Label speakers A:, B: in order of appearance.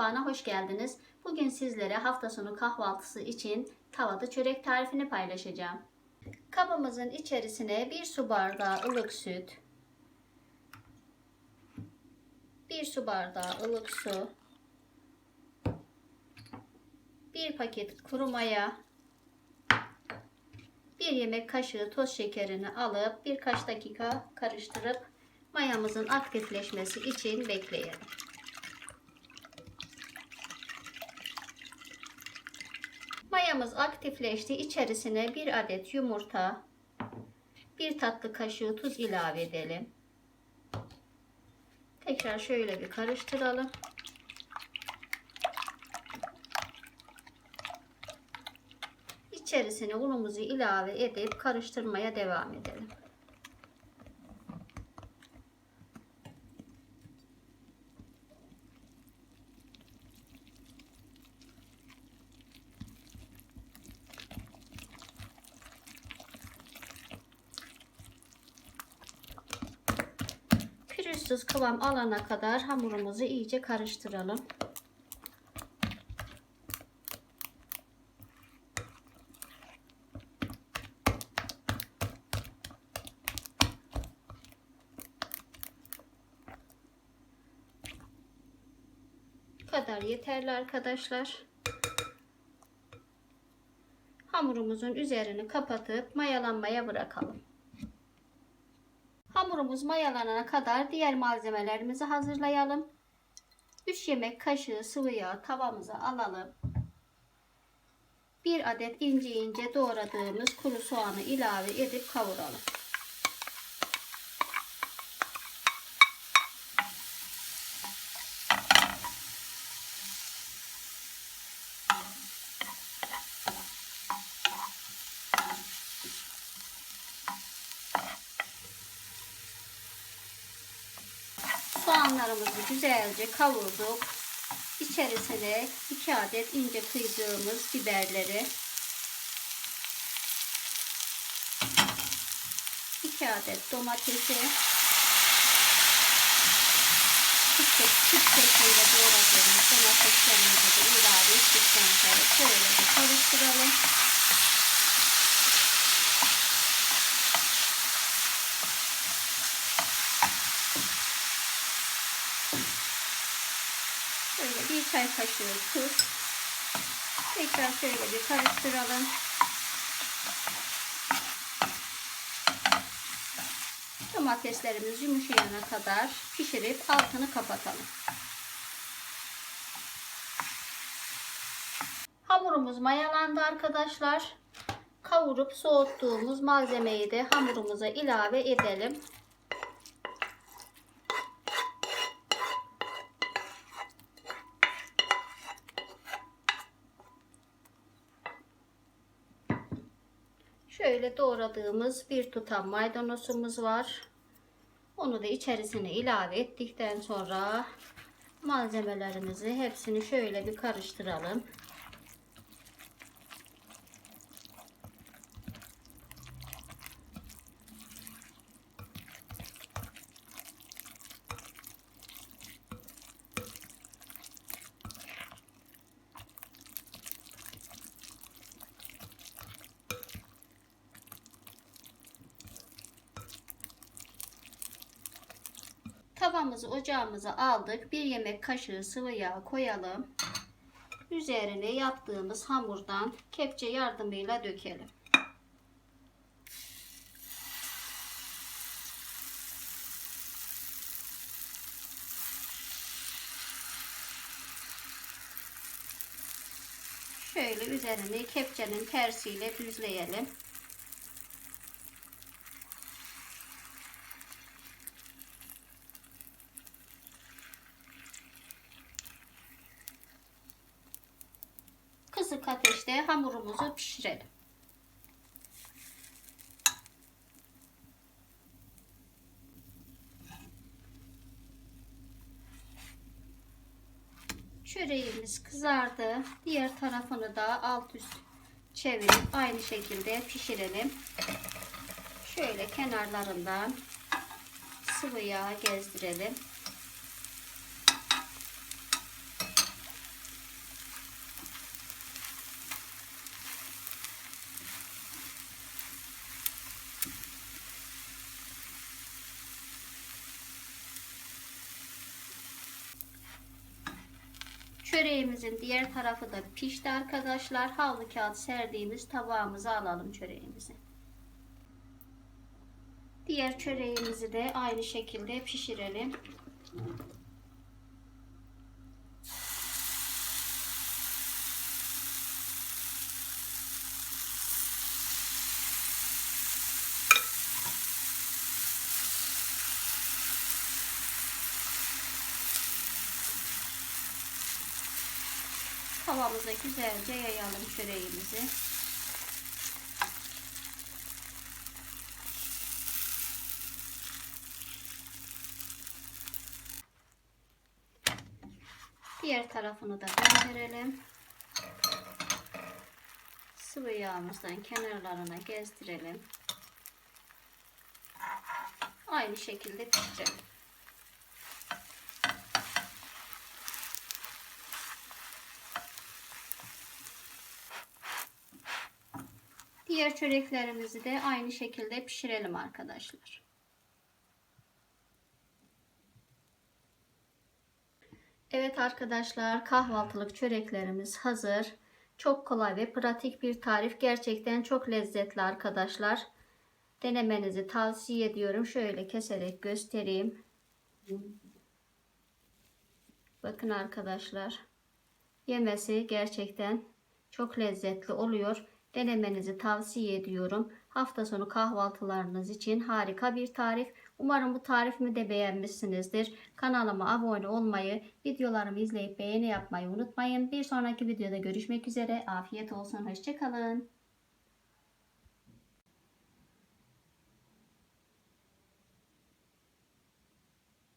A: mutfağına hoş geldiniz. Bugün sizlere hafta sonu kahvaltısı için tavada çörek tarifini paylaşacağım. Kabımızın içerisine 1 su bardağı ılık süt, 1 su bardağı ılık su, 1 paket kuru maya, 1 yemek kaşığı toz şekerini alıp birkaç dakika karıştırıp mayamızın aktifleşmesi için bekleyelim. Mayamız aktifleşti. İçerisine bir adet yumurta, bir tatlı kaşığı tuz ilave edelim. Tekrar şöyle bir karıştıralım. İçerisine unumuzu ilave edip karıştırmaya devam edelim. Pürüzsüz kıvam alana kadar hamurumuzu iyice karıştıralım. Kadar yeterli arkadaşlar. Hamurumuzun üzerini kapatıp mayalanmaya bırakalım. Hamurumuz mayalanana kadar diğer malzemelerimizi hazırlayalım. 3 yemek kaşığı sıvı yağ tavamıza alalım. 1 adet ince ince doğradığımız kuru soğanı ilave edip kavuralım. Soğanlarımızı güzelce kavurduk. İçerisine 2 adet ince kıydığımız biberleri 2 adet domatesi küçük küçük şeklinde doğradığımız domateslerimizi de ilave ettikten sonra şöyle bir karıştıralım. Şöyle bir çay kaşığı tuz. Tekrar şöyle bir karıştıralım. Domateslerimiz yumuşayana kadar pişirip altını kapatalım. Hamurumuz mayalandı arkadaşlar. Kavurup soğuttuğumuz malzemeyi de hamurumuza ilave edelim. Şöyle doğradığımız bir tutam maydanozumuz var. Onu da içerisine ilave ettikten sonra malzemelerimizi hepsini şöyle bir karıştıralım. Tavamızı ocağımıza aldık. Bir yemek kaşığı sıvı yağ koyalım. Üzerine yaptığımız hamurdan kepçe yardımıyla dökelim. Şöyle üzerini kepçenin tersiyle düzleyelim. Kısık ateşte hamurumuzu pişirelim. Çöreğimiz kızardı. Diğer tarafını da alt üst çevirip aynı şekilde pişirelim. Şöyle kenarlarından sıvı yağ gezdirelim. Çöreğimizin diğer tarafı da pişti arkadaşlar. Havlu kağıt serdiğimiz tabağımıza alalım çöreğimizi. Diğer çöreğimizi de aynı şekilde pişirelim. Tavamıza güzelce yayalım çöreğimizi. Diğer tarafını da döndürelim. Sıvı yağımızdan kenarlarına gezdirelim. Aynı şekilde pişirelim. Diğer çöreklerimizi de aynı şekilde pişirelim arkadaşlar. Evet arkadaşlar kahvaltılık çöreklerimiz hazır. Çok kolay ve pratik bir tarif. Gerçekten çok lezzetli arkadaşlar. Denemenizi tavsiye ediyorum. Şöyle keserek göstereyim. Bakın arkadaşlar. Yemesi gerçekten çok lezzetli oluyor. Denemenizi tavsiye ediyorum. Hafta sonu kahvaltılarınız için harika bir tarif. Umarım bu tarifimi de beğenmişsinizdir. Kanalıma abone olmayı, videolarımı izleyip beğeni yapmayı unutmayın. Bir sonraki videoda görüşmek üzere. Afiyet olsun. Hoşçakalın.